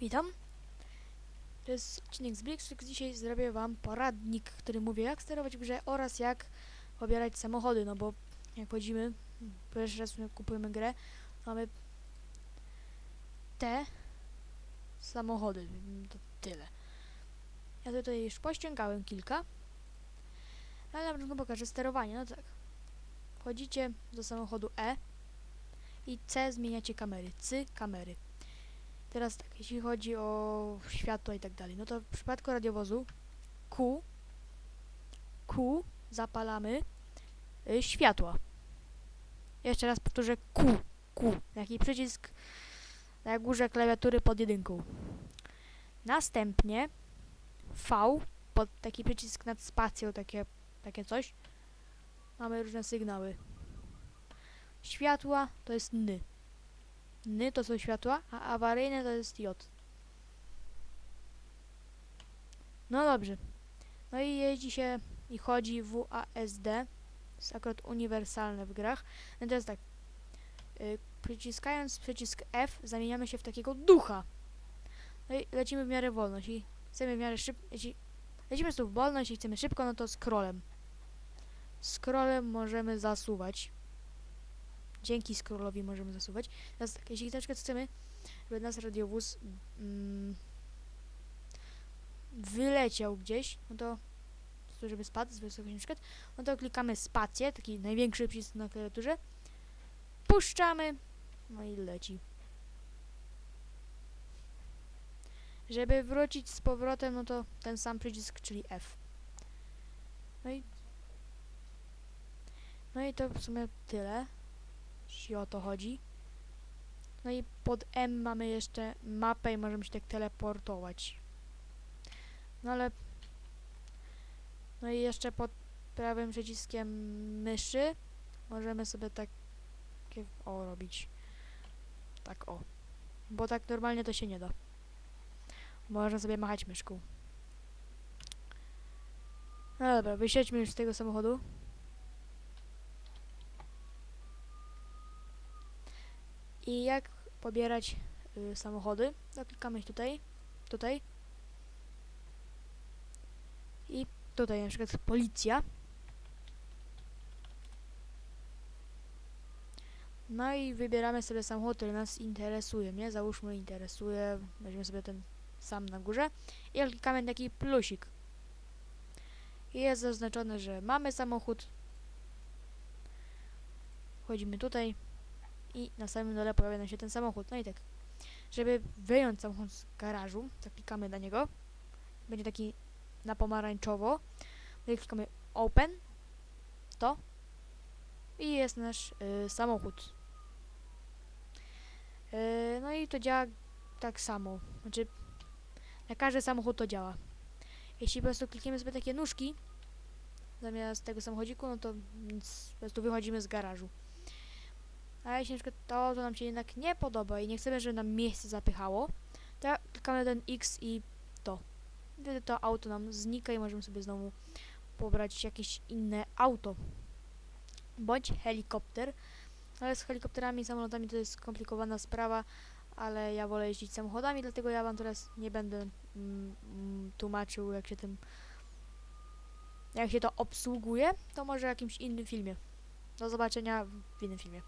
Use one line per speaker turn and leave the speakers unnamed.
Witam. To jest odcinek z Blixflix. Dzisiaj zrobię wam poradnik, który mówi jak sterować w grze oraz jak pobierać samochody, no bo jak chodzimy, pierwszy raz kupujemy grę, mamy te samochody. To tyle. Ja tutaj już pościągałem kilka, ale na początku pokażę sterowanie. No tak. Wchodzicie do samochodu E i C zmieniacie kamery. C kamery. Teraz tak, jeśli chodzi o światło i tak dalej, no to w przypadku radiowozu Q, Q zapalamy y, światła. Jeszcze raz powtórzę Q, Q, taki przycisk na górze klawiatury pod jedynką. Następnie V, pod taki przycisk nad spacją, takie, takie coś. Mamy różne sygnały. Światła to jest N. Ny to są światła, a awaryjne to jest J. No dobrze. No i jeździ się i chodzi WASD. Jest akurat uniwersalne w grach. No teraz tak. Y, przyciskając przycisk F zamieniamy się w takiego ducha. No i lecimy w miarę wolno. Jeśli chcemy w miarę szybko, jeśli lecimy tu wolno, jeśli chcemy szybko, no to scrollem. Scrollem możemy zasuwać. Dzięki scrollowi możemy zasuwać. Teraz jeśli na przykład chcemy, żeby nas radiowóz mm, wyleciał gdzieś, no to to żeby spadł z wysokości na przykład, no to klikamy spację, taki największy przycisk na klawiaturze, puszczamy, no i leci. Żeby wrócić z powrotem, no to ten sam przycisk, czyli F. No i no i to w sumie tyle jeśli o to chodzi. No i pod M mamy jeszcze mapę i możemy się tak teleportować. No ale... No i jeszcze pod prawym przyciskiem myszy możemy sobie tak o robić. Tak o. Bo tak normalnie to się nie da. Można sobie machać myszką. No dobra, wysiedźmy już z tego samochodu. I jak pobierać y, samochody? To klikamy tutaj, tutaj. I tutaj na przykład policja. No i wybieramy sobie samochód, który nas interesuje, nie? Załóżmy interesuje, weźmiemy sobie ten sam na górze i klikamy taki plusik. I jest zaznaczone, że mamy samochód. Wchodzimy tutaj, i na samym dole pojawia nam się ten samochód. No i tak, żeby wyjąć samochód z garażu, to klikamy na niego. Będzie taki na pomarańczowo. No i klikamy Open. To. I jest nasz y, samochód. Y, no i to działa tak samo. Znaczy, na każdy samochód to działa. Jeśli po prostu klikniemy sobie takie nóżki zamiast tego samochodziku, no to nic, po prostu wychodzimy z garażu. A jeśli na przykład to auto nam się jednak nie podoba i nie chcemy, żeby nam miejsce zapychało, to klikamy ten X i to. Wtedy to auto nam znika i możemy sobie znowu pobrać jakieś inne auto. Bądź helikopter. Ale z helikopterami i samolotami to jest skomplikowana sprawa, ale ja wolę jeździć samochodami, dlatego ja wam teraz nie będę mm, mm, tłumaczył, jak się tym jak się to obsługuje, to może w jakimś innym filmie. Do zobaczenia w innym filmie.